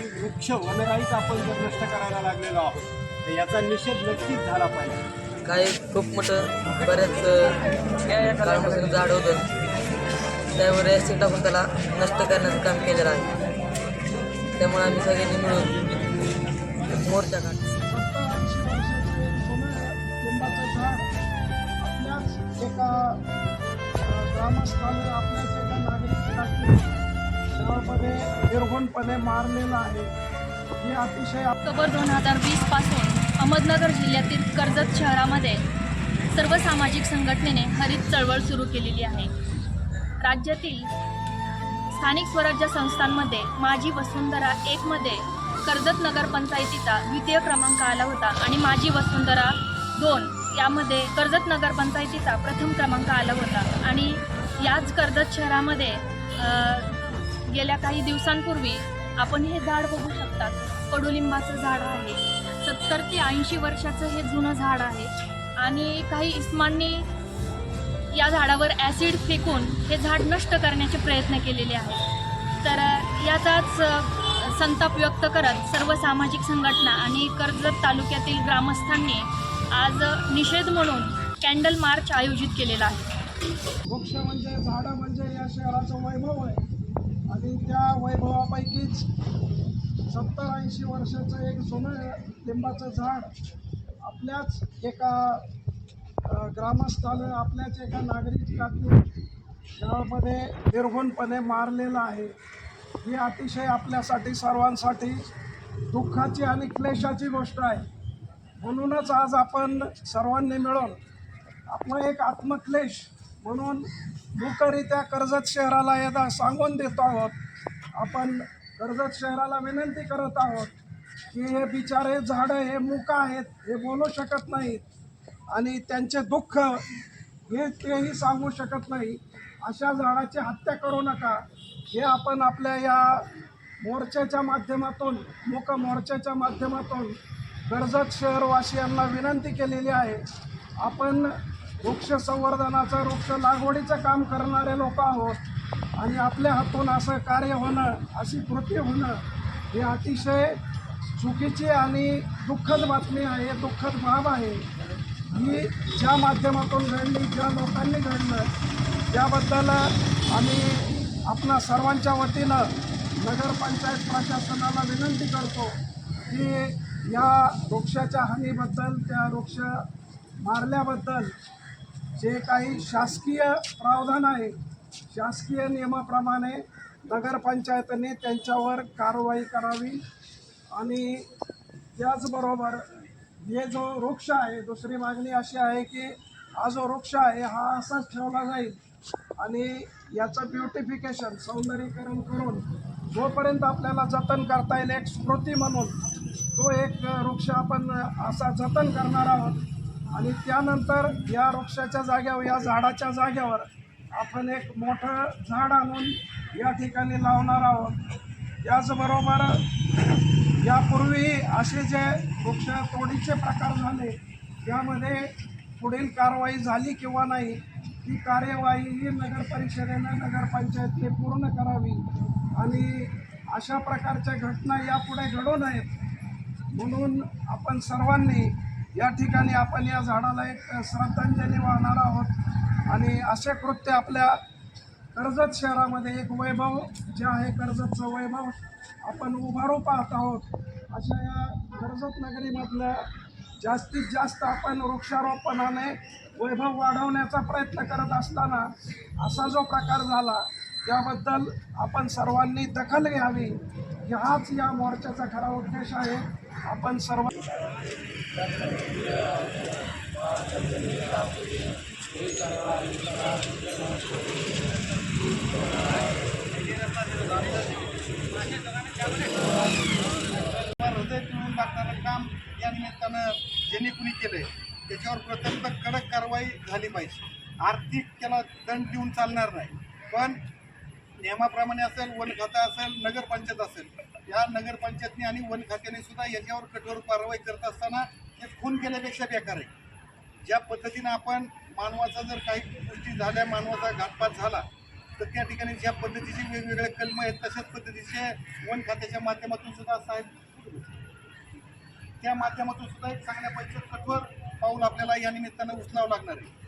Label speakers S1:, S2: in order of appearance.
S1: की वृक्ष वनराईच आपण जर नष्ट करायला लागलेलो आहोत तर याचा निषेध नक्कीच झाला पाहिजे.
S2: काही खूप मोठं बऱ्याच काळापासून झाड होतं. त्यावर ॲसिड टाकून त्याला नष्ट करण्याचं काम केलेलं आहे. त्यामुळे आम्ही सगळ्यांनी मिळून मोर्चा
S3: वर्षाचं एक ग्रामस्थाने आपल्याच एका नागरिकाने निर्गुणपणे मारलेलं आहे. हे अतिशय
S4: ऑक्टोबर दोन हजार वीसपासून अहमदनगर जिल्ह्यातील कर्जत शहरामध्ये सर्व सामाजिक संघटनेने हरित चळवळ सुरू केलेली आहे. राज्यातील स्थानिक स्वराज्य संस्थांमध्ये माझी वसुंधरा एकमध्ये कर्जत नगरपंचायतीचा द्वितीय क्रमांक आला होता आणि माझी वसुंधरा दोन यामध्ये कर्जत नगरपंचायतीचा प्रथम क्रमांक आला होता. आणि याच कर्जत शहरामध्ये गेल्या काही दिवसांपूर्वी आपण हे झाड बघू शकतात. कडुलिंबाचं झाड आहे. सत्तर ते ऐंशी वर्षाचं हे जुनं झाड आहे. आणि काही इस्मांनी या झाडावर ॲसिड फेकून हे झाड नष्ट करण्याचे प्रयत्न केलेले आहेत. तर याचाच संताप व्यक्त करत सर्व सामाजिक संघटना आणि कर्जत तालुक्यातील ग्रामस्थांनी आज निषेध म्हणून कॅन्डल मार्च आयोजित केलेला आहे.
S3: वृक्ष म्हणजे झाडं म्हणजे या शहराचं वैभव आहे. आणि त्या वैभवापैकीच सत्तर ऐंशी वर्षाचं एक जुनं लिंबाचं झाड आपल्याच एका ग्रामस्थानं आपल्याच एका नागरिकाने गावामध्ये निर्घुणपणे मारलेलं आहे. ही अतिशय आपल्यासाठी सर्वांसाठी दुःखाची आणि क्लेशाची गोष्ट आहे. म्हणूनच आज आपण सर्वांनी मिळून आपला एक आत्मक्लेश म्हणून मुकरित्या कर्जत शहराला यदा सांगून देतो आहोत आपण कर्जत शहराला विनंती करत आहोत की हे बिचारे झाडं हे मुका आहेत हे बोलू शकत नाहीत आणि त्यांचे दुःख हे तेही सांगू शकत नाही. अशा झाडाची हत्या करू नका. हे आपण आपल्या या मोर्चाच्या माध्यमातून मूक मोर्चाच्या माध्यमातून कर्जत शहरवासियांना विनंती केलेली आहे. आपण वृक्ष संवर्धनाचं वृक्ष लागवडीचं काम करणारे लोक आहोत. आणि आपल्या हातून असं कार्य होणं अशी कृती होणं ही अतिशय चुकीची आणि दुःखद बातमी आहे दुःखद बाब आहे. ही ज्या माध्यमातून घडली ज्या लोकांनी घडलं त्याबद्दल आम्ही आपणा सर्वांच्या वतीनं नगरपंचायत प्रशासनाला विनंती करतो की या वृक्षाच्या हानीबद्दल त्या वृक्ष मारल्याबद्दल जे काही शासकीय प्रावधान आहे शासकीय नियमाप्रमाणे नगरपंचायतने त्यांच्यावर कारवाई करावी आणि त्याचबरोबर हे जो वृक्ष आहे दुसरी मागणी अशी आहे की हा जो वृक्ष आहे हा असाच ठेवला जाईल आणि याचं ब्युटिफिकेशन सौंदर्यीकरण करून जोपर्यंत आपल्याला जतन करता येईल एक स्मृती म्हणून तो एक वृक्ष आपण असा जतन करणार आहोत आणि त्यानंतर या वृक्षाच्या जाग्यावर या झाडाच्या जाग्यावर आपण एक मोठं झाड आणून या ठिकाणी लावणार आहोत. याचबरोबर यापूर्वी असे जे वृक्ष तोडीचे प्रकार झाले त्यामध्ये पुढील कारवाई झाली किंवा नाही ती कार्यवाही ही नगर परिषदेनं नगरपंचायतने पूर्ण करावी. आणि अशा प्रकारच्या घटना यापुढे घडू नयेत. म्हणून आपण सर्वांनी या ठिकाणी आपण या झाडाला एक श्रद्धांजली वाहणार आहोत. आणि असे कृत्य आपल्या कर्जत शहरामध्ये एक वैभव जे आहे कर्जतचं वैभव आपण उभारू पाहत आहोत. अशा या कर्जत नगरीमधलं जास्तीत जास्त आपण वृक्षारोपणाने वैभव वाढवण्याचा प्रयत्न करत असताना असा जो प्रकार झाला त्याबद्दल आपण सर्वांनी दखल घ्यावी. हाच या मोर्चाचा खरा उद्देश आहे. आपण सर्व
S5: हृदय पिळून लागणारं काम या निमित्तानं ज्यांनी कुणी केलंय त्याच्यावर प्रचंड कडक कारवाई झाली पाहिजे. आर्थिक त्याला दंड देऊन चालणार नाही. पण नियमाप्रमाणे असेल वन खातं असेल नगरपंचायत असेल या नगरपंचायतने आणि वन खात्याने सुद्धा याच्यावर कठोर कारवाई करत असताना हे खून केल्यापेक्षा बेकार आहे. ज्या पद्धतीनं आपण मानवाचा जर काही गोष्टी झाल्या मानवाचा घातपात झाला तर त्या ठिकाणी ज्या पद्धतीचे वेगवेगळे कलम आहेत तशाच पद्धतीचे वन खात्याच्या माध्यमातून सुद्धा साहेब त्या माध्यमातून सुद्धा एक चांगल्या पैकी कठोर पाऊल आपल्याला या निमित्तानं उचलावं लागणार आहे.